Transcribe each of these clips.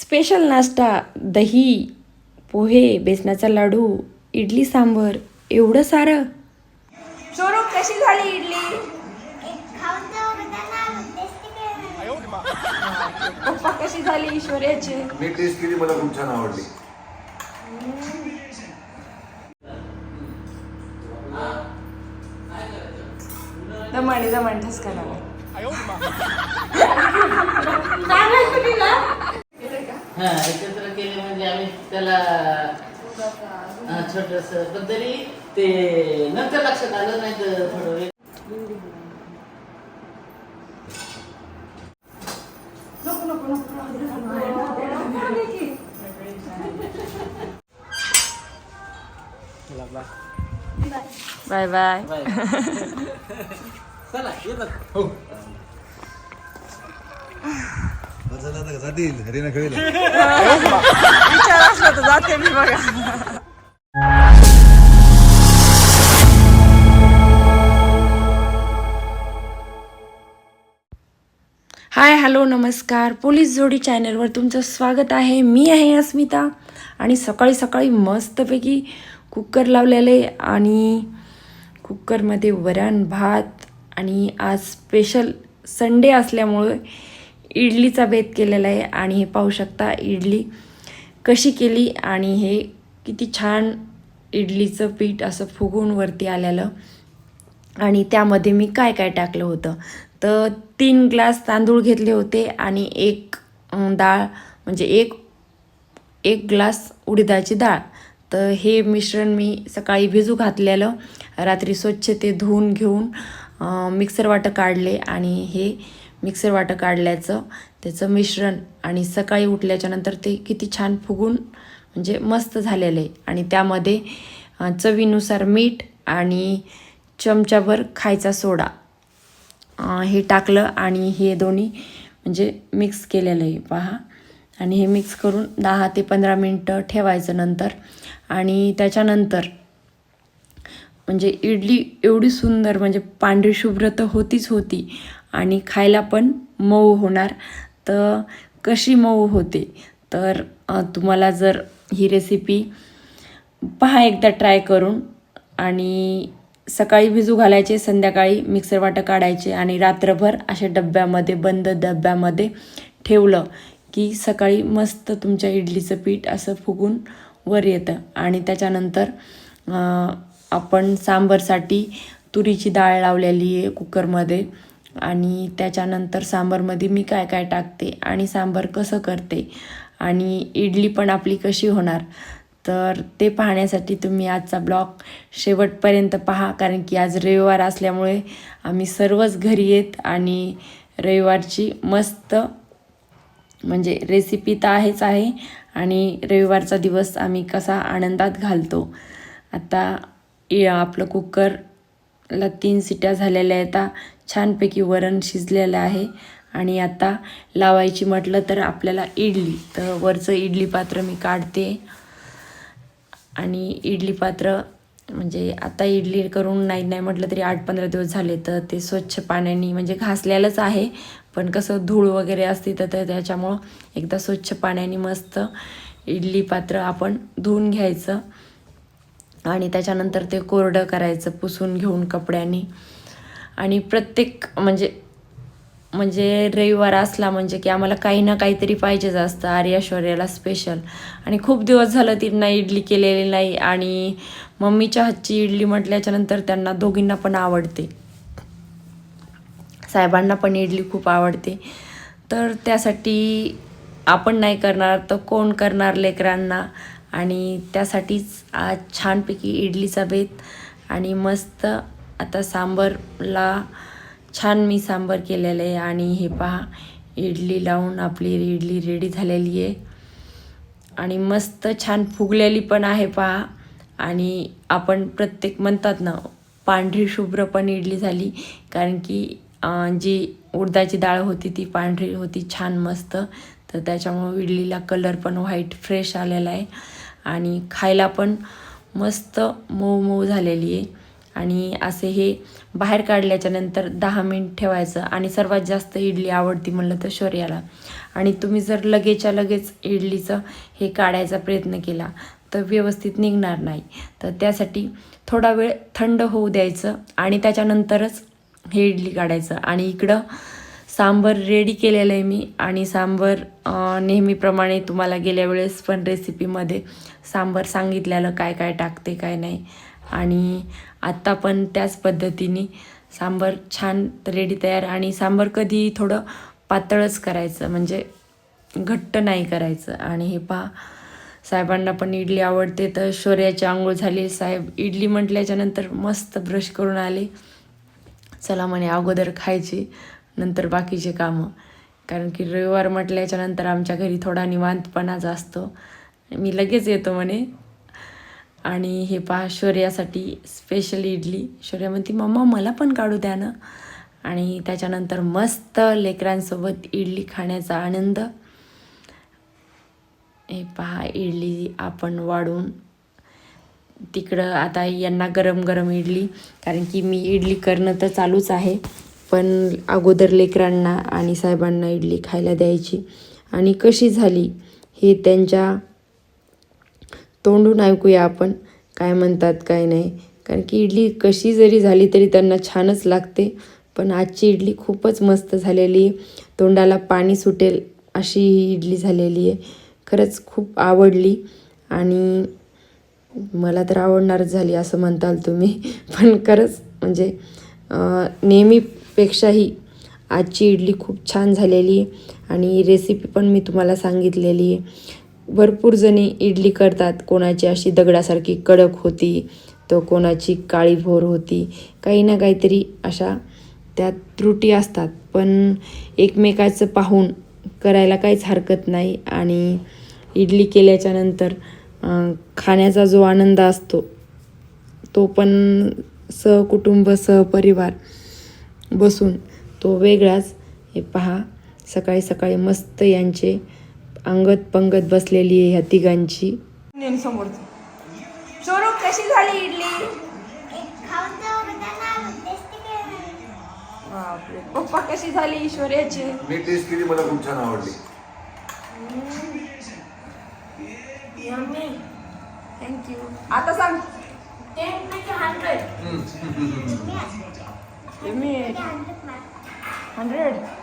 Special नाश्ता दही पोहे बेसनाचा लाडू इडली सांबर एवढं सारं? स्वरूप कशी झाली इडली? पप्पा कशी झाली ईश्वर्याची मी टेस्ट केली मला खूप छान आवडली. दमाने दमान ठसका लागला. हा एकत्र केले म्हणजे आम्ही त्याला छोटस पण तरी ते नंतर लक्षात आलं नाही तर थोडं वेळ बाय बाय. बाय. चला येतात जातील विचार असला तर जाते मी बघा. हाय हॅलो नमस्कार. पोलीस जोडी चॅनलवर तुमचं स्वागत आहे. मी आहे अस्मिता आणि सकाळी सकाळी मस्तपैकी कुकर लावलेले आणि कुकरमध्ये वरण भात आणि आज स्पेशल संडे असल्यामुळे इडलीचा बेत केलेला आहे आणि हे पाहू शकता इडली कशी केली आणि हे किती छान इडलीचं पीठ असं फुगून वरती आलेलं. आणि त्यामध्ये मी काय काय टाकलं होतं? तर तीन ग्लास तांदूळ घेतले होते आणि एक डाळ म्हणजे एक एक ग्लास उडीदाची डाळ. तर हे मिश्रण मी सकाळी भिजू घातलेलं. रात्री स्वच्छ ते धुवून घेऊन मिक्सर वाटं काढले आणि हे मिक्सर वाटं काढल्याचं त्याचं मिश्रण आणि सकाळी उठल्याच्या नंतर ते किती छान फुगून म्हणजे मस्त झालेलं आहे. आणि त्यामध्ये चवीनुसार मीठ आणि चमच्याभर खायचा सोडा हे टाकलं आणि हे दोन्ही म्हणजे मिक्स केलेलं आहे. पहा. आणि हे मिक्स करून दहा ते पंधरा मिनटं ठेवायचं नंतर. आणि त्याच्यानंतर म्हणजे इडली एवढी सुंदर म्हणजे पांढरी शुभ्र तर होतीच होती. आणि खायला पण मऊ होणार. तर कशी मऊ होते? तर तुम्हाला जर ही रेसिपी पहा एकदा ट्राय करून. आणि सकाळी भिजू घालायचे संध्याकाळी मिक्सर वाटं काढायचे आणि रात्रभर अशा डब्यामध्ये बंद डब्यामध्ये ठेवलं की सकाळी मस्त तुमच्या इडलीचं पीठ असं फुगून वर येतं. आणि त्याच्यानंतर आपण सांबरसाठी तुरीची डाळ लावलेली आहे कुकरमध्ये आणि त्याच्यानंतर सांबारमध्ये मी काय काय टाकते आणि सांबार कसं करते आणि इडली पण आपली कशी होणार तर ते पाहण्यासाठी तुम्ही आजचा ब्लॉग शेवटपर्यंत पहा कारण की आज रविवार असल्यामुळे आम्ही सर्वच घरी येत आणि रविवारची मस्त म्हणजे रेसिपी तर आहेच आहे आणि रविवारचा दिवस आम्ही कसा आनंदात घालतो. आता आपलं आपलं ला तीन सिट्या झालेल्या आहेत. आता छानपैकी वरण शिजलेलं आहे. आणि आता लावायची म्हटलं तर आपल्याला इडली. तर वरचं इडली पात्र मी काढते. आणि इडली पात्र म्हणजे आता इडली करून नाही नाही म्हटलं तरी आठ पंधरा दिवस झाले तर ते स्वच्छ पाण्याने म्हणजे घासलेलंच आहे. पण कसं धूळ वगैरे असते तर त्याच्यामुळं एकदा स्वच्छ पाण्याने मस्त इडली पात्र आपण धुवून घ्यायचं. आणि त्याच्यानंतर ते कोरडं करायचं पुसून घेऊन कपड्यांनी. आणि प्रत्येक म्हणजे म्हणजे रविवार असला म्हणजे की आम्हाला काही ना काहीतरी पाहिजेच असतं. आर्याश्वर्याला स्पेशल आणि खूप दिवस झालं तिनं इडली केलेली नाही आणि मम्मीच्या हातची इडली म्हटल्याच्यानंतर त्यांना दोघींना पण आवडते. साहेबांना पण इडली खूप आवडते. तर त्यासाठी आपण नाही करणार तर कोण करणार लेकरांना? आणि त्यासाठीच आज छानपैकी इडलीचा बेत आणि मस्त आता सांबरला छान मी सांबर केलेलं आहे. आणि हे पहा इडली लावून आपली इडली रेडी झालेली आहे. आणि मस्त छान फुगलेली पण आहे पहा. आणि आपण प्रत्येक म्हणतात ना पांढरी शुभ्र पण इडली झाली. कारण की जी उडदाची डाळ होती ती पांढरी होती छान मस्त. तर त्याच्यामुळं इडलीला कलर पण व्हाईट फ्रेश आलेला आहे. आणि खायला पण मस्त मऊ मऊ झालेली आहे. आणि असे हे बाहेर काढल्याच्या नंतर दहा मिनिट ठेवायचं आणि सर्वात जास्त इडली आवडती म्हणलं तर शौर्याला. आणि तुम्ही जर लगेचच्या लगेच इडलीचं हे काढायचा प्रयत्न केला तर व्यवस्थित निघणार नाही. तर त्यासाठी थोडा वेळ थंड होऊ द्यायचं आणि त्याच्यानंतरच हे इडली काढायचं. आणि इकडं सांबर रेडी केलेलं आहे मी आणि सांबर नेहमीप्रमाणे तुम्हाला गेल्या वेळेस पण रेसिपीमध्ये सांबर सांगितलेलं काय काय टाकते काय नाही. आणि आत्ता पण त्याच पद्धतीने सांबर छान रेडी तयार आणि सांबर कधी थोडं पातळच करायचं म्हणजे घट्ट नाही करायचं. आणि हे पहा साहेबांना पण इडली आवडते तर शौर्याची आंघोळ झाली साहेब इडली म्हटल्याच्यानंतर मस्त ब्रश करून आले. चला म्हणे अगोदर खायची. नंतर बाकीचे कामं. कारण की रविवार म्हटल्याच्या नंतर आमच्या घरी थोडा निवांतपणाच असतो मी लगेच येतो म्हणे. आणि हे पहा शौर्यासाठी स्पेशल इडली. शौर्या म्हणते मम्मा मला पण काढू द्या ना. आणि त्याच्यानंतर मस्त लेकरांसोबत इडली खाण्याचा आनंद. हे पहा इडली आपण वाढून. तिकडं आता यांना गरम गरम इडली. कारण की मी इडली करणं तर चालूच आहे. पण अगोदर लेकरांना आणि साहेबांना इडली खायला द्यायची. आणि कशी झाली हे त्यांच्या तोंडून ऐकूया आपण. काय म्हणतात काय नाही. कारण की इडली कशी जरी झाली तरी त्यांना छानच लागते. पण आजची इडली खूपच मस्त झालेली आहे. तोंडाला पाणी सुटेल अशी ही इडली झालेली आहे. खरंच खूप आवडली. आणि मला तर आवडणारच झाली असं म्हणताल तुम्ही. पण खरंच म्हणजे नेहमी पेक्षाही आजची इडली खूप छान झालेली आणि रेसिपी पण मी तुम्हाला सांगितलेली. आहे भरपूर जणी इडली करतात. कोणाची अशी दगडासारखी कडक होती तर कोणाची काळी भोर होती. काही ना काहीतरी अशा त्यात त्रुटी असतात. पण एकमेकाचं पाहून करायला काहीच हरकत नाही आणि इडली केल्याच्यानंतर खाण्याचा जो आनंद असतो तो पण सहकुटुंब सहपरिवार बसून तो वेगळाच. हे पहा सकाळी सकाळी मस्त यांचे अंगत पंगत बसलेली आहे ह्या तिघांची. समोरची. स्वरूप कशी झाली इडली? बापरे. पप्पा कशी झाली ईश्वर्याची मी टेस्ट केली मला खूप छान आवडली. थँक्यू आता सांग. हंड्रेड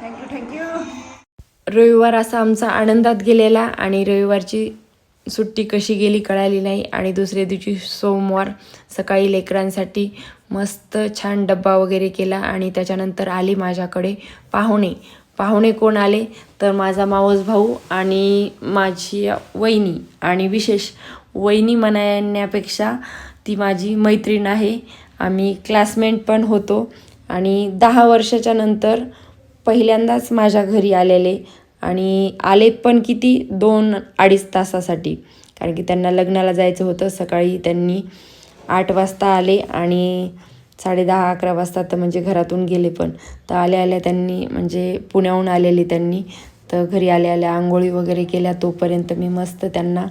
थँक्यू थँक्यू रविवार असा आमचा आनंदात गेलेला आणि रविवारची सुट्टी कशी गेली कळाली नाही आणि दुसऱ्या दिवशी सोमवार सकाळी लेकरांसाठी मस्त छान डब्बा वगैरे केला आणि त्याच्यानंतर आली माझ्याकडे पाहुणे. पाहुणे कोण आले? तर माझा मावस भाऊ आणि माझी वहिनी आणि विशेष वहिनी म्हणण्यापेक्षा ती माझी मैत्रीण आहे. आम्ही क्लासमेट पण होतो. आणि दहा वर्षाच्या नंतर पहिल्यांदाच माझ्या घरी आलेले आणि आले पण किती? दोन अडीच तासासाठी. कारण की त्यांना लग्नाला जायचं होतं. सकाळी त्यांनी आठ वाजता आले आणि साडे दहा अकरा वाजता तर म्हणजे घरातून गेले पण. तर आल्या आल्या त्यांनी म्हणजे पुण्याहून आलेले त्यांनी. तर घरी आल्या आल्या आंघोळी वगैरे केल्या. तोपर्यंत मी मस्त त्यांना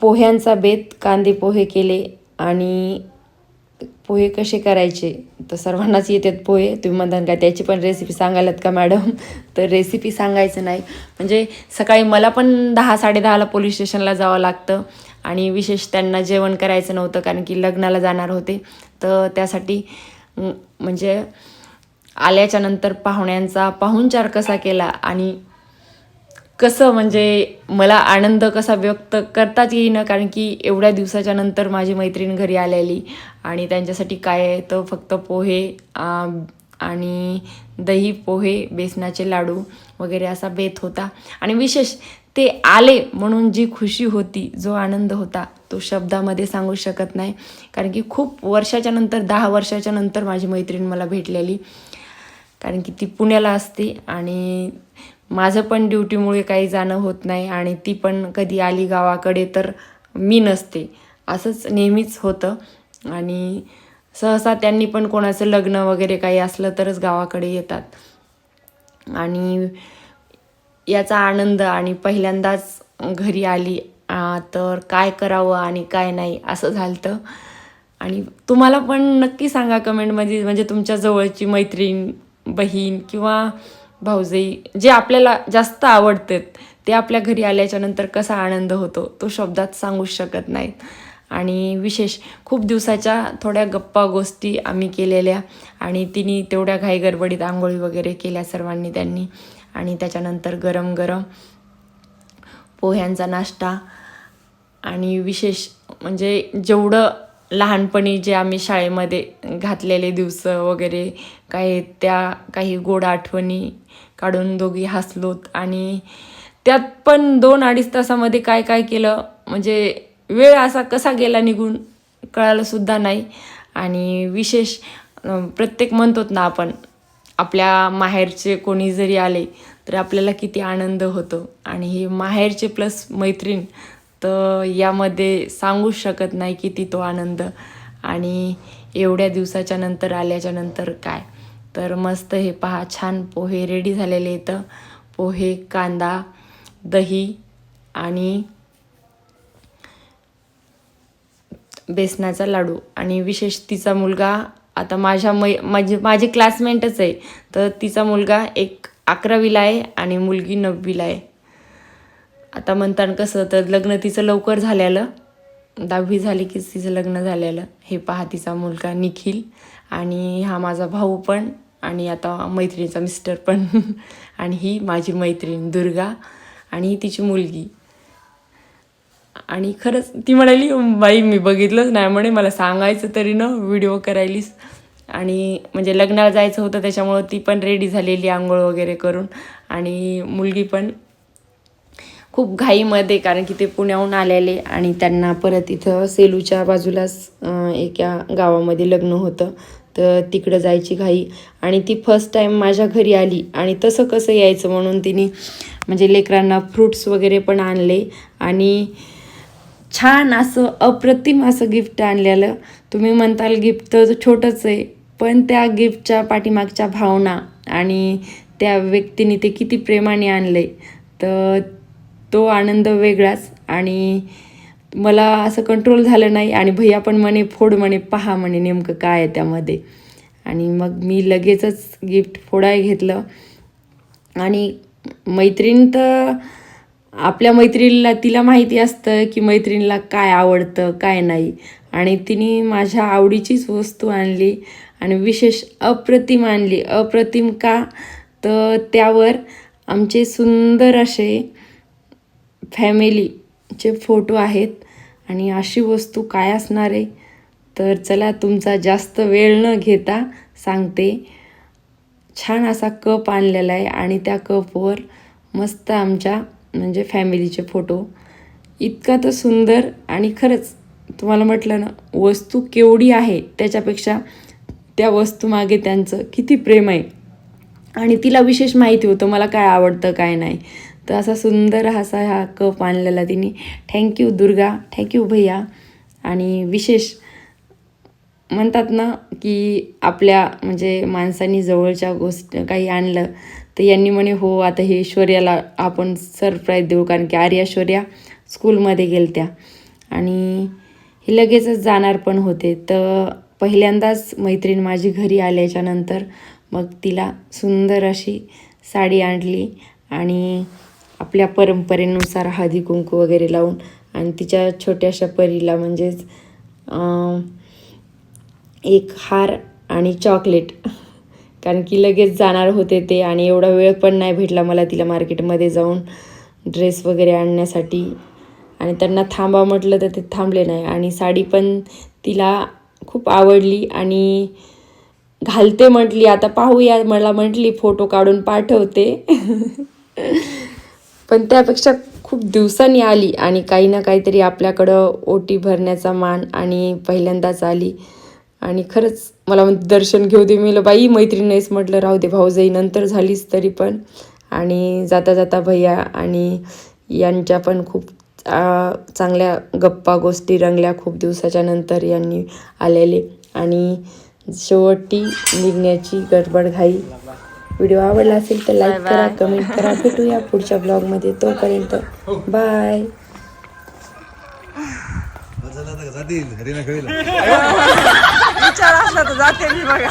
पोह्यांचा बेत कांदे पोहे केले आणि पोहे कसे करायचे? तर सर्वांनाच येतात पोहे. तुम्ही म्हणता काय त्याची पण रेसिपी सांगायलात का मॅडम तर रेसिपी सांगायचं नाही. म्हणजे सकाळी मला पण दहा साडेदहाला पोलीस स्टेशनला जावं लागतं. आणि विशेष त्यांना जेवण करायचं नव्हतं कारण की लग्नाला जाणार होते. तर त्यासाठी म्हणजे आल्याच्यानंतर पाहुण्यांचा पाहुणचार कसा केला आणि कसं म्हणजे मला आनंद कसा व्यक्त करताच येईना कारण की एवढ्या दिवसाच्या नंतर माझी मैत्रीण घरी आलेली आणि त्यांच्यासाठी काय आहे तर फक्त पोहे आणि दही पोहे बेसनाचे लाडू वगैरे असा बेत होता. आणि विशेष ते आले म्हणून जी खुशी होती जो आनंद होता तो शब्दामध्ये सांगू शकत नाही. कारण की खूप वर्षाच्या नंतर दहा वर्षाच्या नंतर माझी मैत्रीण मला भेटलेली. कारण की ती पुण्याला असते आणि माझं पण ड्युटीमुळे काही जाणं होत नाही आणि ती पण कधी आली गावाकडे तर मी नसते. असंच नेहमीच होतं. आणि सहसा त्यांनी पण कोणाचं लग्न वगैरे काही असलं तरच गावाकडे येतात. आणि याचा आनंद आणि पहिल्यांदाच घरी आली तर काय करावं आणि काय नाही असं झालं आणि तुम्हाला पण नक्की सांगा कमेंटमध्ये म्हणजे तुमच्या जवळची मैत्रीण बहीण किंवा भाऊजाई जे आपल्याला जास्त आवडतात ते आपल्या घरी आल्याच्यानंतर कसा आनंद होतो तो शब्दात सांगूच शकत नाहीत. आणि विशेष खूप दिवसाच्या थोड्या गप्पा गोष्टी आम्ही केलेल्या आणि तिने तेवढ्या घाई गडबडीत आंघोळी वगैरे केल्या सर्वांनी त्यांनी. आणि त्याच्यानंतर गरम गरम पोह्यांचा नाश्ता आणि विशेष म्हणजे जेवढं लहानपणी जे आम्ही शाळेमध्ये घातलेले दिवस वगैरे काही त्या काही गोड आठवणी काढून दोघी हसलोत. आणि त्यात पण दोन अडीच तासामध्ये काय काय केलं म्हणजे वेळ असा कसा गेला निघून कळायलासुद्धा नाही. आणि विशेष प्रत्येक म्हणतोत ना आपण आपल्या माहेरचे कोणी जरी आले तर आपल्याला किती आनंद होतो. आणि हे माहेरचे प्लस मैत्रीण तर यामध्ये सांगूच शकत नाही किती तो आनंद. आणि एवढ्या दिवसाच्या नंतर आल्याच्यानंतर काय? तर मस्त हे पहा छान पोहे रेडी झालेले इथं पोहे कांदा दही आणि बेसनाचा लाडू. आणि विशेष तिचा मुलगा आता माझ्या मै माझी माझी क्लासमेटच आहे. तर तिचा मुलगा एक अकरावीला आहे आणि मुलगी नववीला आहे. आता म्हणतात कसं तर लग्न तिचं लवकर झालेलं. दहावी झाली की तिचं लग्न झालेलं. हे पहा तिचा मुलगा निखिल आणि हा माझा भाऊ पण आणि आता मैत्रिणीचा मिस्टर पण. आणि ही माझी मैत्रीण दुर्गा आणि ही तिची मुलगी. आणि खरंच ती म्हणाली बाई मी बघितलंच नाही म्हणे मला सांगायचं तरी ना व्हिडिओ करायलीस. आणि म्हणजे लग्नाला जायचं होतं त्याच्यामुळं ती पण रेडी झालेली आंघोळ वगैरे करून. आणि मुलगी पण खूप घाईमध्ये कारण की ते पुण्याहून आलेले आणि त्यांना परत इथं सेलूच्या बाजूलाच एका गावामध्ये लग्न होतं. तर तिकडं जायची घाई. आणि ती फर्स्ट टाईम माझ्या घरी आली आणि तसं कसं यायचं म्हणून तिने म्हणजे लेकरांना फ्रूट्स वगैरे पण आणले आणि छान असं अप्रतिम असं गिफ्ट आणलेलं. तुम्ही म्हणताल गिफ्ट तर छोटंच आहे पण त्या गिफ्टच्या पाठीमागच्या भावना आणि त्या व्यक्तीने ते किती प्रेमाने आणले. तर तो आनंद वेगळाच आणि मला असं कंट्रोल झालं नाही आणि भैया पण म्हणे फोड म्हणे पहा म्हणे नेमकं काय आहे त्यामध्ये. आणि मग मी लगेचच गिफ्ट फोडाय घेतलं. आणि मैत्रीण तर आपल्या मैत्रिणीला तिला माहिती असतं की मैत्रिणीला काय आवडतं काय नाही. आणि तिने माझ्या आवडीचीच वस्तू आणली आणि विशेष अप्रतिम आणली. अप्रतिम का? तर त्यावर आमचे सुंदर असे फॅमिलीचे फोटो आहेत आणि अशी वस्तू काय असणार आहे? तर चला तुमचा जास्त वेळ न घेता सांगते. छान असा कप आणलेला आहे आणि त्या कपवर मस्त आमच्या म्हणजे फॅमिलीचे फोटो इतका तर सुंदर आणि खरंच तुम्हाला म्हटलं ना वस्तू केवढी आहे त्याच्यापेक्षा त्या वस्तूमागे त्यांचं किती प्रेम आहे. आणि तिला विशेष माहिती होतं मला काय आवडतं काय नाही. तर असा सुंदर असा हा कप आणलेला तिने. थँक्यू दुर्गा. थँक्यू भैया. आणि विशेष म्हणतात ना की आपल्या म्हणजे माणसांनी जवळच्या गोष्ट काही आणलं तर यांनी म्हणे हो आता हे ऐश्वर्याला आपण सरप्राईज देऊ कारण की आर्या ऐश्वर्या स्कूलमध्ये गेलत्या. आणि हे लगेचच जाणार पण होते. तर पहिल्यांदाच मैत्रीण माझी घरी आल्याच्यानंतर मग तिला सुंदर अशी साडी आणली आणि आपल्या परंपरेनुसार हळदी कुंकू वगैरे लावून आणि तिच्या छोट्याशा परीला म्हणजेच एक हार आणि चॉकलेट. कारण की लगेच जाणार होते ते आणि एवढा वेळ पण नाही भेटला मला तिला मार्केटमध्ये जाऊन ड्रेस वगैरे आणण्यासाठी. आणि त्यांना थांबा म्हटलं तर ते थांबले नाही. आणि साडी पण तिला खूप आवडली आणि घालते म्हटली. आता पाहूया मला म्हटली फोटो काढून पाठवते. पण त्यापेक्षा खूप दिवसांनी आली आणि काही ना काहीतरी आपल्याकडं ओटी भरण्याचा मान आणि पहिल्यांदाच आली. आणि खरंच मला म्हणते दर्शन घेऊ दे. मी बाई मैत्रीण नाहीच म्हटलं राहू दे. भाऊजाई नंतर झालीच तरी पण. आणि जाता जाता भैया आणि यांच्या पण खूप चांगल्या गप्पा गोष्टी रंगल्या खूप दिवसाच्या नंतर यांनी आलेले. आणि शेवटी निघण्याची गडबड घाई. व्हिडिओ आवडला असेल तर लाईक करा कमेंट करा. भेटूया पुढच्या ब्लॉगमध्ये. तोपर्यंत बाय. जातील विचार असला तर जाते मी बघा.